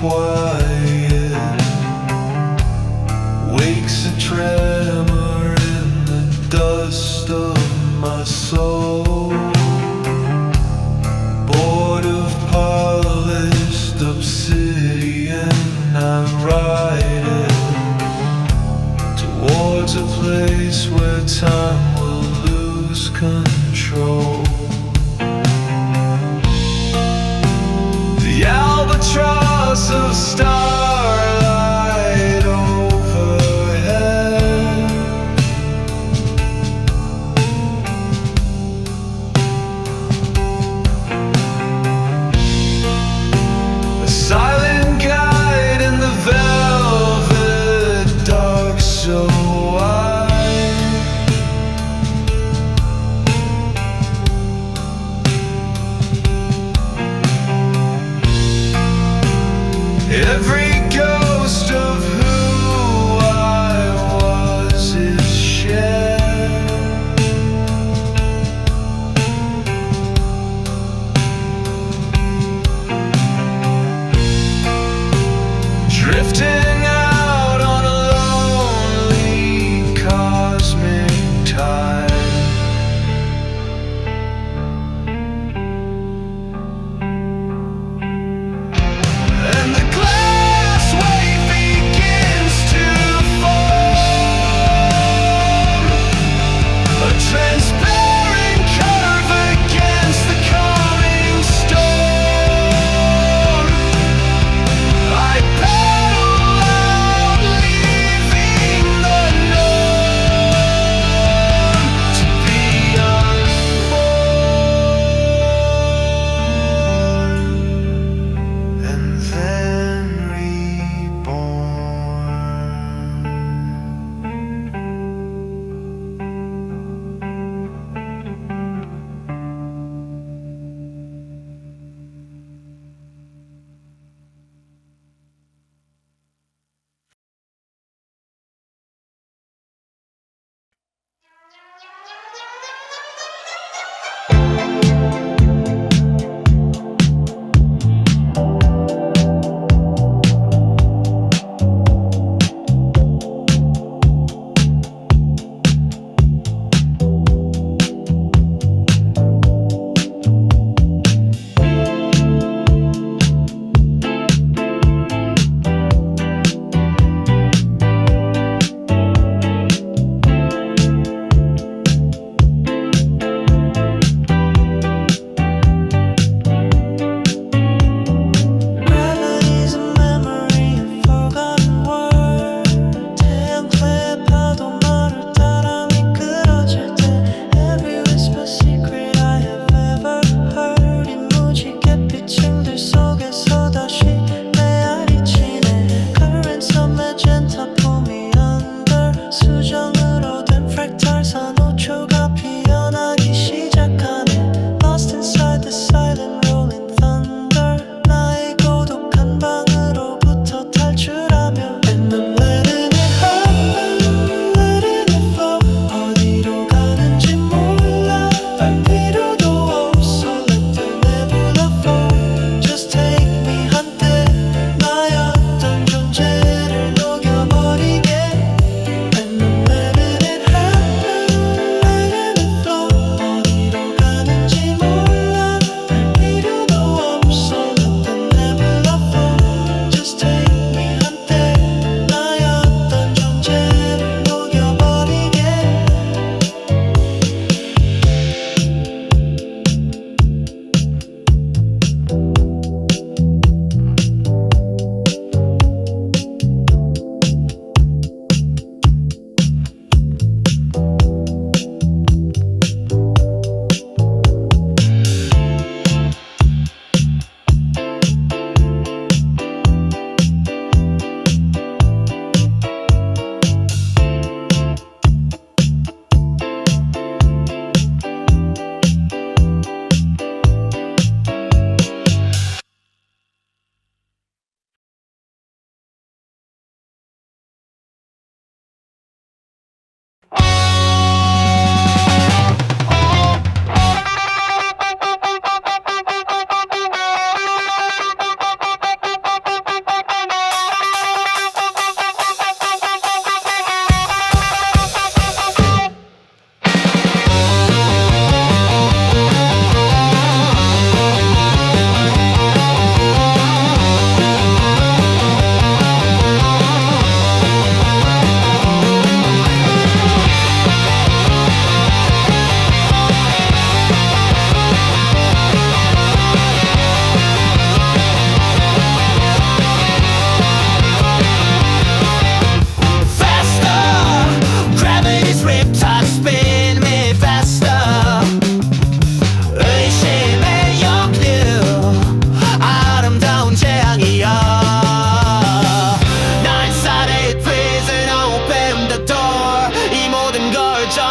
quiet wakes a tremor in the dust of my soul. Bored of polished obsidian, I ride it towards a place where time will lose control.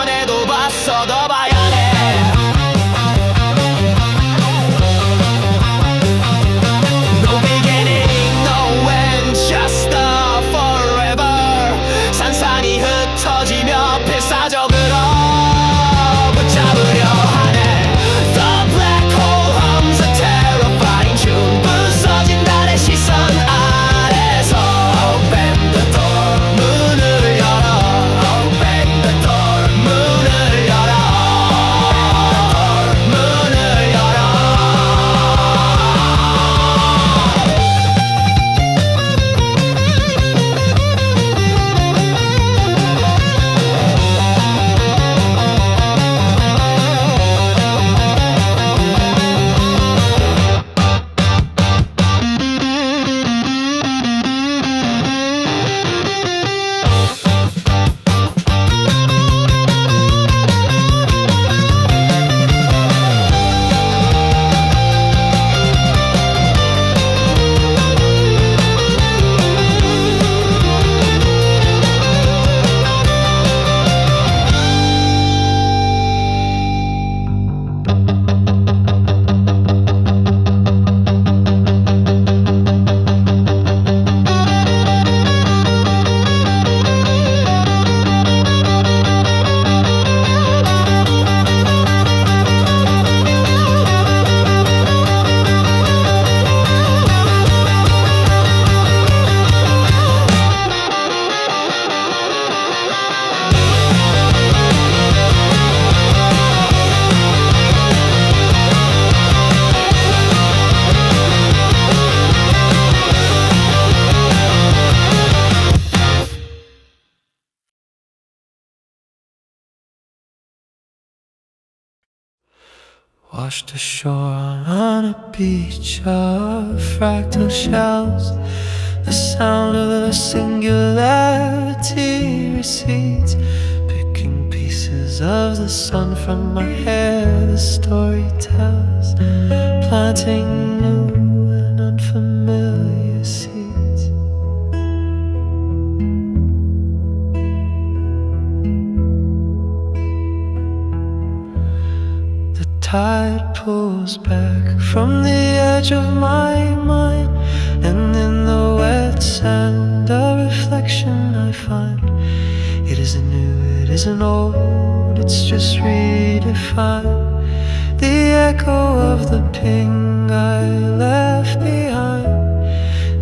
전에도 봤어. 도 Washed ashore on a beach of fractal shells. The sound of the singularity recedes. Picking pieces of the sun from my hair, the story tells. Planting new and unfamiliar seeds. Tide pulls back from the edge of my mind, and in the wet sand, a reflection I find. It isn't new, it isn't old, it's just redefined. The echo of the ping I left behind,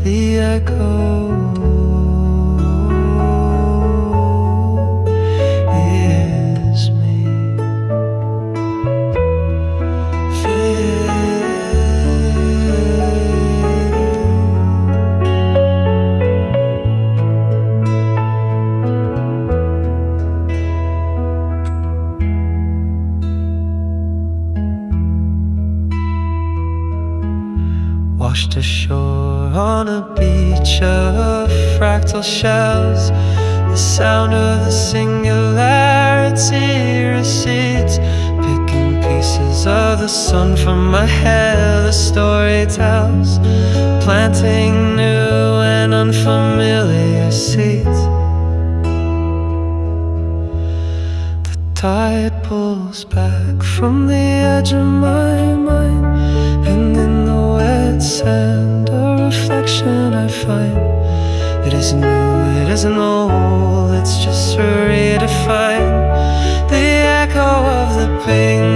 the echo. Washed ashore on a beach of fractal shells. The sound of the singularity recedes. Picking pieces of the sun from my hair, the story tells. Planting new and unfamiliar seeds. The tide pulls back from the edge of my mind, sand, a reflection I find. It is new, it isn't old, it's just redefined. The echo of the ping.